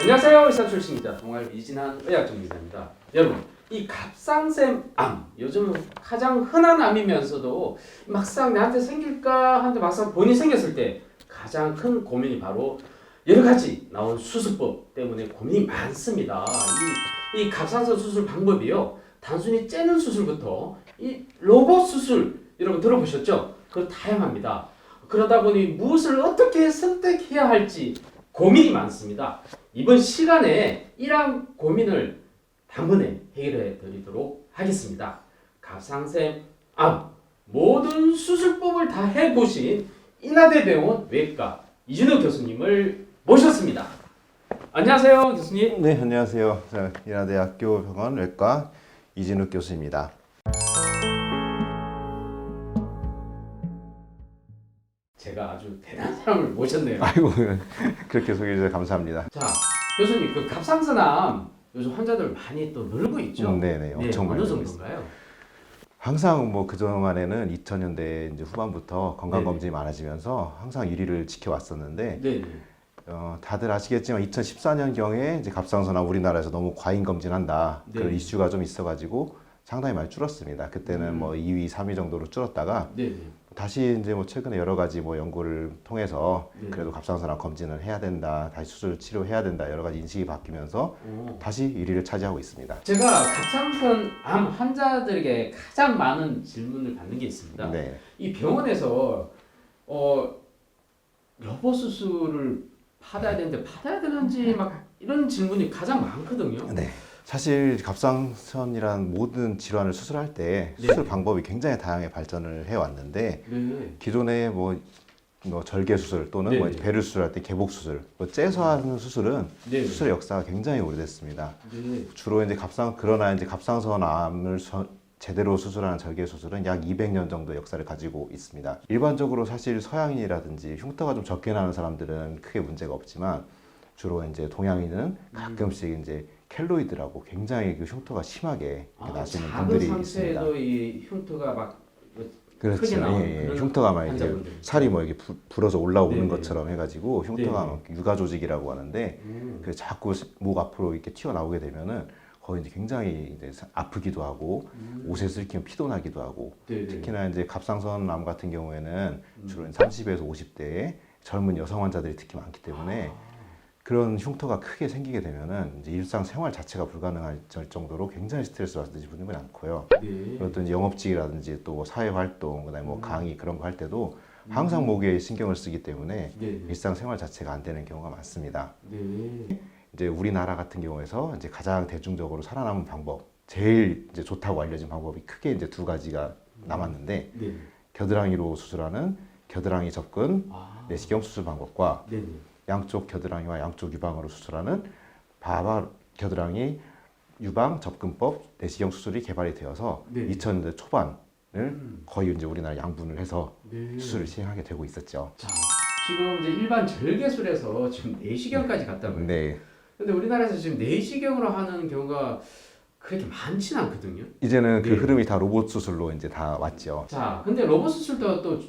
안녕하세요. 의사 출신이자 동아일 이진한 의학정기사입니다. 여러분, 이 갑상샘 암 요즘 가장 흔한 암이면서도 막상 나한테 생길까 하는데 막상 본인이 생겼을 때 가장 큰 고민이 바로 여러 가지 나온 수술법 때문에 고민이 많습니다. 이, 이 갑상선 수술 방법이요. 단순히 째는 수술부터 이 로봇 수술 여러분 들어보셨죠? 그 다양합니다. 그러다 보니 무엇을 어떻게 선택해야 할지 고민이 많습니다. 이번 시간에 이러한 고민을 단번에 해결해 드리도록 하겠습니다. 갑상샘 암 모든 수술법을 다 해보신 인하대 병원 외과 이준호 교수님을 모셨습니다. 안녕하세요, 교수님. 네, 안녕하세요. 자, 인하대학교 병원 외과 이진욱 교수입니다. 제가 아주 대단한 사람을 모셨네요. 아이고, 그렇게 소개해 주셔서 감사합니다. 자, 교수님 그 갑상선암 요즘 환자들 많이 또 늘고 있죠? 음, 네네, 엄청 어느 많이 정도인가요? 항상 뭐 그동안에는 2000년대 이제 후반부터 건강 네네. 검진이 많아지면서 항상 1위를 지켜왔었는데 네, 네. 어, 다들 아시겠지만 2014년 경에 이제 갑상선암 우리나라에서 너무 과잉 검진한다 네. 그런 이슈가 좀 있어가지고 상당히 많이 줄었습니다. 그때는 음. 뭐 2위, 3위 정도로 줄었다가 네, 네. 다시 이제 뭐 최근에 여러 가지 뭐 연구를 통해서 네. 그래도 갑상선암 검진을 해야 된다, 다시 수술 치료해야 된다 여러 가지 인식이 바뀌면서 오. 다시 1위를 차지하고 있습니다. 제가 갑상선 암 환자들에게 가장 많은 질문을 받는 게 있습니다. 네, 이 병원에서 어 로봇 수술을 받아야 되는데 받아야 되는지 막 이런 질문이 가장 많거든요. 네. 사실 갑상선이란 모든 질환을 수술할 때 네. 수술 방법이 굉장히 다양하게 발전을 해 왔는데 네. 기존에 뭐, 뭐 절개 수술 또는 네, 뭐 네. 배를 수술할 때 개복 수술, 뭐 째서 하는 수술은 네. 수술의 역사가 굉장히 오래됐습니다. 네. 주로 이제 갑상 그러나 이제 갑상선암을 서- 제대로 수술하는 절개 수술은 약 200년 정도 역사를 가지고 있습니다. 일반적으로 사실 서양인이라든지 흉터가 좀 적게 나는 사람들은 크게 문제가 없지만 주로 이제 동양인은 가끔씩 이제 켈로이드라고 굉장히 그 흉터가 심하게 아, 나시는 작은 분들이 있습니다. 상처에도 이 흉터가 막 크게 그렇죠. 나오는 예, 예. 그런 흉터가 막 환자분들. 살이 뭐 이렇게 부- 불어서 올라오는 네네. 것처럼 해가지고 흉터가 네네. 막 육아 조직이라고 하는데 음. 그 자꾸 목 앞으로 이렇게 튀어나오게 되면은 거의 이제 굉장히 이제 사- 아프기도 하고 옷에 슬키면 피도 나기도 하고 네, 네. 특히나 이제 갑상선암 같은 경우에는 음. 주로 30에서 50대의 젊은 여성 환자들이 특히 많기 때문에 아. 그런 흉터가 크게 생기게 되면은 이제 일상 생활 자체가 불가능할 정도로 굉장히 스트레스 받으시는 분들이 많고요. 네. 그리고 또 이제 영업직이라든지 또뭐 사회 활동, 그다음에 음. 뭐 강의 그런 거 할 때도 항상 목에 신경을 쓰기 때문에 네. 일상 생활 자체가 안 되는 경우가 많습니다. 네. 이제 우리나라 같은 경우에서 이제 가장 대중적으로 살아남은 방법, 제일 이제 좋다고 알려진 방법이 크게 이제 두 가지가 남았는데 네. 겨드랑이로 수술하는 겨드랑이 접근 아. 내시경 수술 방법과 네. 네. 양쪽 겨드랑이와 양쪽 유방으로 수술하는 바바 겨드랑이 유방 접근법 내시경 수술이 개발이 되어서 네. 2000년대 초반을 음. 거의 이제 우리나라 양분을 해서 네. 수술을 시행하게 되고 있었죠. 자, 지금 이제 일반 절개술에서 지금 내시경까지 갔다고요. 네. 근데 우리나라에서 지금 내시경으로 하는 경우가 그렇게 많지는 않거든요. 이제는 그 네. 흐름이 다 로봇 수술로 이제 다 왔죠. 자, 근데 로봇 수술도 또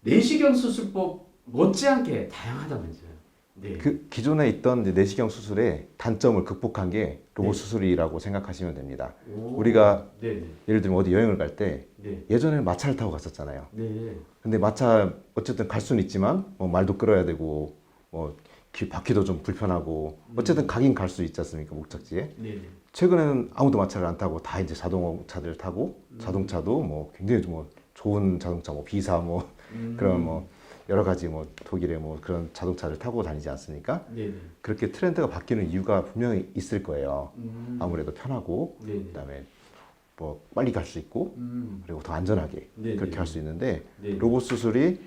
내시경 수술법 못지않게 다양하다면서요. 네. 그 기존에 있던 내시경 수술의 단점을 극복한 게 로봇 네. 수술이라고 생각하시면 됩니다. 오. 우리가 네, 네. 예를 들면 어디 여행을 갈 때 네. 예전에는 마차를 타고 갔었잖아요. 네. 근데 마차 어쨌든 갈 수는 있지만 뭐 말도 끌어야 되고 뭐 기- 바퀴도 좀 불편하고 어쨌든 가긴 갈 수 있지 않습니까 목적지에 네. 네. 최근에는 아무도 마차를 안 타고 다 이제 자동차들 타고 자동차도 뭐 굉장히 뭐 좋은 자동차 뭐 비사 뭐 음. 그런 뭐 여러 가지 뭐 독일의 뭐 그런 자동차를 타고 다니지 않습니까? 네. 네. 그렇게 트렌드가 바뀌는 이유가 분명히 있을 거예요. 음. 아무래도 편하고 네. 네. 그다음에 뭐 빨리 갈 수 있고 음. 그리고 더 안전하게 네, 그렇게 네. 할수 있는데 네. 로봇 수술이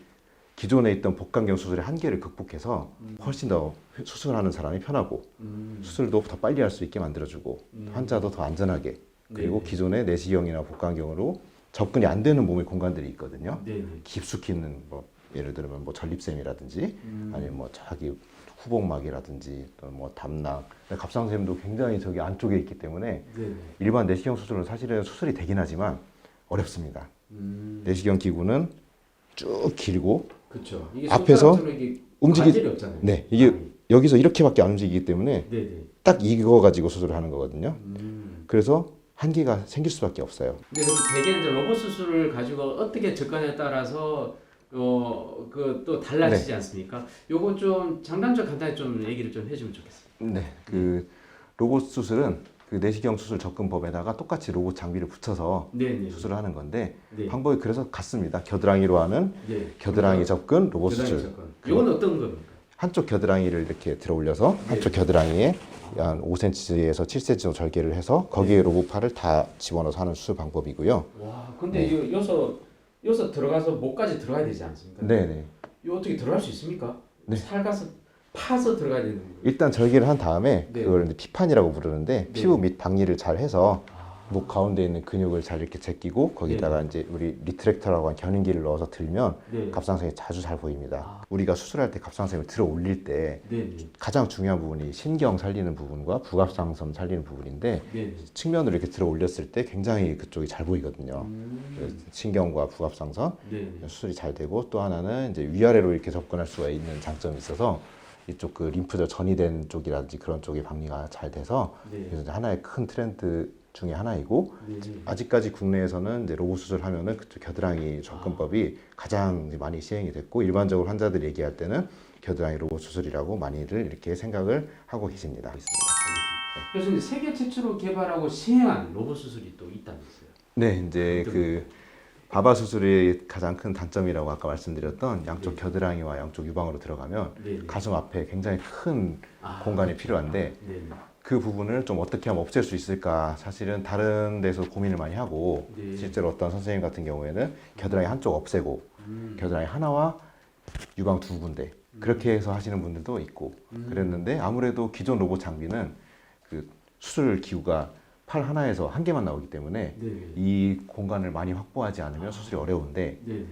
기존에 있던 복강경 수술의 한계를 극복해서 훨씬 더 수술하는 사람이 편하고 음. 수술도 더 빨리 할 수 있게 만들어주고 음. 환자도 더 안전하게 그리고 네. 기존의 내시경이나 복강경으로 접근이 안 되는 몸의 공간들이 있거든요. 네. 네. 깊숙이 있는 뭐 예를 들면 뭐 전립선이라든지 음. 아니면 뭐 저기 후복막이라든지 또뭐 담낭 갑상샘도 굉장히 저기 안쪽에 있기 때문에 네. 네. 일반 내시경 수술은 사실은 수술이 되긴 하지만 어렵습니다. 음. 내시경 기구는 쭉 길고 그렇죠. 이게 앞에서 움직이- 없잖아요. 네, 이게 아니, 여기서 이렇게밖에 안 움직이기 때문에 네네. 딱 이거 가지고 수술을 하는 거거든요. 음. 그래서 한계가 생길 수밖에 없어요. 근데 그 대개 이제 로봇 수술을 가지고 어떻게 접근에 따라서 어 그 또 달라지지 않습니까? 요거 좀 장단점 간단히 좀 얘기를 좀 해주면 좋겠습니다. 네, 그 로봇 수술은 그 내시경 수술 접근법에다가 똑같이 로봇 장비를 붙여서 네네. 수술을 하는 건데 네. 방법이 그래서 같습니다. 겨드랑이로 하는 네. 겨드랑이 접근 로봇 겨드랑이 수술. 접근. 요건 어떤 겁니까? 한쪽 겨드랑이를 이렇게 들어 올려서 한쪽 겨드랑이에 한 5cm에서 7cm 정도 절개를 해서 거기에 로봇팔을 다 집어넣어서 하는 수술 방법이고요. 와, 근데 요 여기서 여기서 들어가서 목까지 들어가야 되지 않습니까? 네, 네. 요 어떻게 들어갈 수 있습니까? 네. 살가서 파서 들어가야 되는 거예요. 일단 절개를 한 다음에 네. 그걸 이제 피판이라고 부르는데 네. 피부 및 박리를 잘 해서 아. 목 가운데 있는 근육을 잘 이렇게 제끼고 거기다가 이제 우리 리트랙터라고 하는 견인기를 넣어서 들면 네. 갑상선이 자주 잘 보입니다. 아. 우리가 수술할 때 갑상선을 들어 올릴 때 네, 네. 가장 중요한 부분이 신경 살리는 부분과 부갑상선 살리는 부분인데 네. 측면으로 이렇게 들어 올렸을 때 굉장히 그쪽이 잘 보이거든요. 음. 신경과 부갑상선 네. 네. 수술이 잘 되고 또 하나는 이제 위아래로 이렇게 접근할 수가 있는 장점이 있어서 이쪽 그 림프절 전이된 쪽이라든지 그런 쪽에 박리가 잘 돼서 네. 그래서 하나의 큰 트렌드 중에 하나이고 네. 아직까지 국내에서는 이제 로봇 수술하면은 그쪽 겨드랑이 접근법이 가장 이제 많이 시행이 됐고 일반적으로 환자들이 얘기할 때는 겨드랑이 로봇 수술이라고 많이들 이렇게 생각을 하고 계십니다. 교수님 세계 최초로 개발하고 시행한 로봇 수술이 또 있다면서요? 네, 이제 그 바바 수술의 가장 큰 단점이라고 아까 말씀드렸던 양쪽 네. 겨드랑이와 양쪽 유방으로 들어가면 네. 가슴 앞에 굉장히 큰 아, 공간이 필요한데 네. 그 부분을 좀 어떻게 하면 없앨 수 있을까 사실은 다른 데서 고민을 많이 하고 네. 실제로 어떤 선생님 같은 경우에는 겨드랑이 한쪽 없애고 음. 겨드랑이 하나와 유방 두 군데 그렇게 해서 하시는 분들도 있고 음. 그랬는데 아무래도 기존 로봇 장비는 그 수술 기구가 팔 하나에서 한 개만 나오기 때문에 네. 이 공간을 많이 확보하지 않으면 수술이 어려운데 네.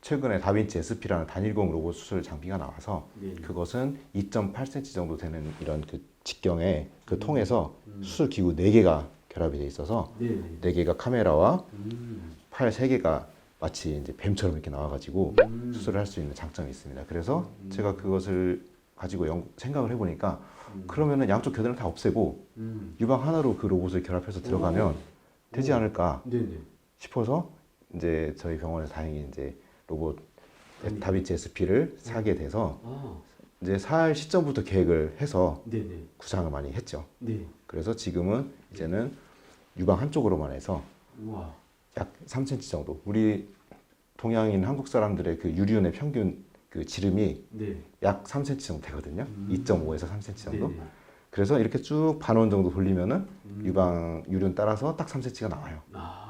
최근에 다빈치 SP라는 단일공 로봇 수술 장비가 나와서 네. 그것은 2.8cm 정도 되는 이런 그 직경의 그 음. 통에서 음. 수술 기구 4개가 결합이 돼 있어서 네. 4개가 카메라와 음. 팔 3개가 마치 이제 뱀처럼 이렇게 나와가지고 음. 수술을 할 수 있는 장점이 있습니다. 그래서 음. 제가 그것을 가지고 연- 생각을 해보니까 음. 그러면은 양쪽 겨드랑이 다 없애고 음. 유방 하나로 그 로봇을 결합해서 들어가면 되지 오. 않을까 네, 네. 싶어서 이제 저희 병원에서 다행히 이제 로봇 음. 다비치 SP를 사게 돼서 아, 이제 살 시점부터 계획을 해서 네, 네. 구상을 많이 했죠. 네. 그래서 지금은 이제는 유방 한쪽으로만 해서 우와. 약 3cm 정도. 우리 동양인 한국 사람들의 그 유리온의 평균 그 지름이 네. 약 3cm 정도 되거든요. 음. 2.5에서 3cm 정도. 네, 네. 그래서 이렇게 쭉 반원 정도 돌리면은 음. 유방 유륜 따라서 딱 3cm가 나와요. 아.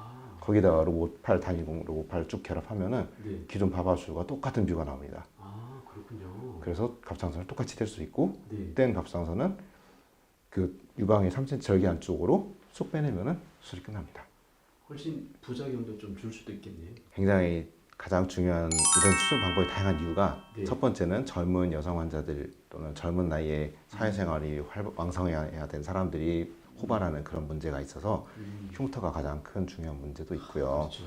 거기다가 로봇 팔 단위공 로봇 팔쭉 결합하면은 네. 기존 바바수가 똑같은 뷰가 나옵니다. 아, 그렇군요. 그래서 갑상선을 똑같이 뗄 수 있고 네. 뗀 갑상선은 그 유방의 3cm 절개 안쪽으로 쏙 빼내면은 수술이 끝납니다. 훨씬 부작용도 좀 줄 수도 있겠네요. 굉장히 가장 중요한 이런 수술 방법이 다양한 이유가 네. 첫 번째는 젊은 여성 환자들 또는 젊은 나이에 사회생활이 활- 왕성해야 된 사람들이 호발하는 그런 문제가 있어서 음. 흉터가 가장 큰 중요한 문제도 있고요. 그렇죠.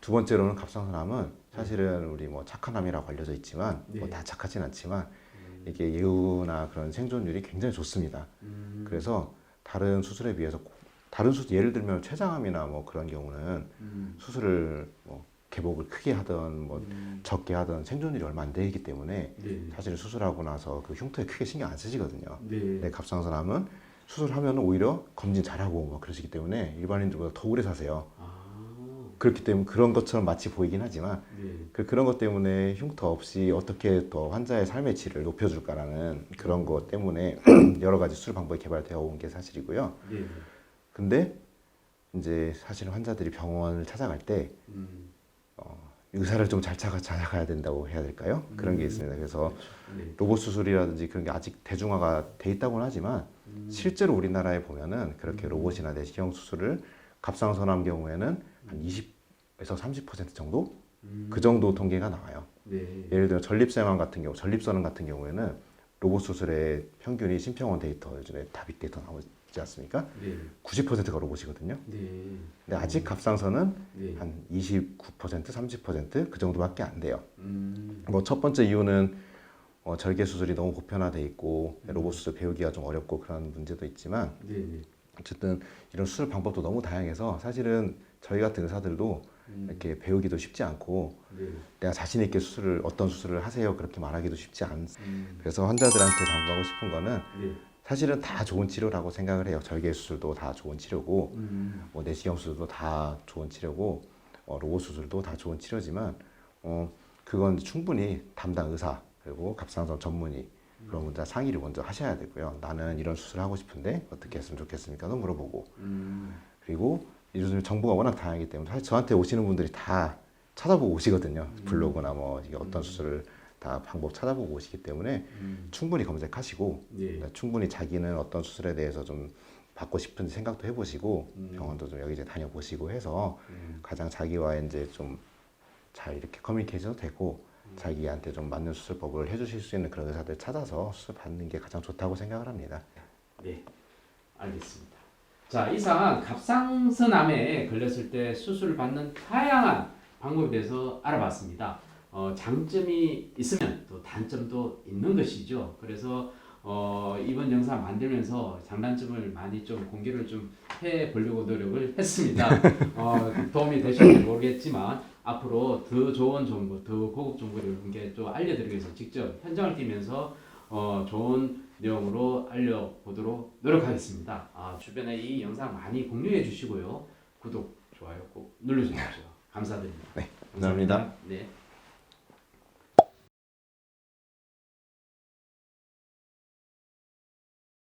두 번째로는 갑상선암은 사실은 우리 뭐 착한 암이라고 알려져 있지만 네. 뭐다 착하진 않지만 음. 이게 예후나 그런 생존율이 굉장히 좋습니다. 음. 그래서 다른 수술에 비해서 고- 다른 수술 예를 들면 췌장암이나 뭐 그런 경우는 음. 수술을 뭐 개복을 크게 하든 뭐 음. 적게 하든 생존율이 얼마 안 되기 때문에 네. 사실 수술하고 나서 그 흉터에 크게 신경 안 쓰시거든요. 네. 근데 갑상선암은 수술하면 오히려 검진 잘하고 뭐 그러시기 때문에 일반인들보다 더 오래 사세요. 아. 그렇기 때문에 그런 것처럼 마치 보이긴 하지만 네. 그 그런 것 때문에 흉터 없이 어떻게 더 환자의 삶의 질을 높여줄까라는 그런 것 때문에 여러 가지 수술 방법이 개발되어 온 게 사실이고요. 네. 근데 이제 사실 환자들이 병원을 찾아갈 때 음. 의사를 좀잘 찾아가야 된다고 해야 될까요? 그런 게 음. 있습니다. 그래서 네. 로봇 수술이라든지 그런 게 아직 대중화가 돼 있다고는 하지만 음. 실제로 우리나라에 보면은 그렇게 음. 로봇이나 내시경 수술을 갑상선암 경우에는 한 20에서 30% 정도 음. 그 정도 통계가 나와요. 네. 예를 들어 전립선암 같은 경우, 전립선암 같은 경우에는 로봇 수술의 평균이 심평원 데이터 요즘에 다빅 데이터 나오, 있지 않습니까? 네. 90%가 로봇이거든요. 네. 근데 아직 갑상선은 네. 한 29%, 30%그 정도밖에 안 돼요. 음. 뭐 첫 번째 이유는 어, 절개 수술이 너무 보편화돼 있고 로봇 수술 배우기가 좀 어렵고 그런 문제도 있지만 네. 네. 어쨌든 이런 수술 방법도 너무 다양해서 사실은 저희 같은 의사들도 음. 이렇게 배우기도 쉽지 않고 네. 내가 자신 있게 수술을 어떤 수술을 하세요 그렇게 말하기도 쉽지 않. 음. 그래서 환자들한테 당부하고 싶은 거는 네. 사실은 다 좋은 치료라고 생각을 해요. 절개 수술도 다 좋은 치료고 음. 뭐 내시경 수술도 다 좋은 치료고 어, 로봇 수술도 다 좋은 치료지만 어, 그건 충분히 담당 의사 그리고 갑상선 전문의 그런 분들 상의를 먼저 하셔야 되고요. 나는 이런 수술을 하고 싶은데 어떻게 했으면 좋겠습니까도 물어보고 음. 그리고 요즘 정보가 워낙 다양하기 때문에 사실 저한테 오시는 분들이 다 찾아보고 오시거든요. 블로그나 뭐 이게 어떤 수술을 다 방법 찾아보고 오시기 때문에 음. 충분히 검색하시고 네. 충분히 자기는 어떤 수술에 대해서 좀 받고 싶은지 생각도 해보시고 음. 병원도 좀 여기저기 다녀보시고 해서 음. 가장 자기와 이제 좀 잘 이렇게 커뮤니케이션도 되고 자기한테 좀 맞는 수술법을 해주실 수 있는 그런 의사들 찾아서 수술 받는 게 가장 좋다고 생각을 합니다. 네, 알겠습니다. 자, 이상 갑상선암에 걸렸을 때 수술을 받는 다양한 방법에 대해서 알아봤습니다. 어, 장점이 있으면 또 단점도 있는 것이죠. 그래서 어, 이번 영상 만들면서 장단점을 많이 좀 공개를 좀 해보려고 노력을 했습니다. 어, 도움이 되셨는지 모르겠지만 앞으로 더 좋은 정보, 더 고급 정보를 좀 알려드리기 위해서 직접 현장을 뛰면서 어, 좋은 내용으로 알려보도록 노력하겠습니다. 아, 주변에 이 영상 많이 공유해 주시고요. 구독, 좋아요 꼭 눌러주십시오. 감사드립니다. 네, 감사합니다. 네.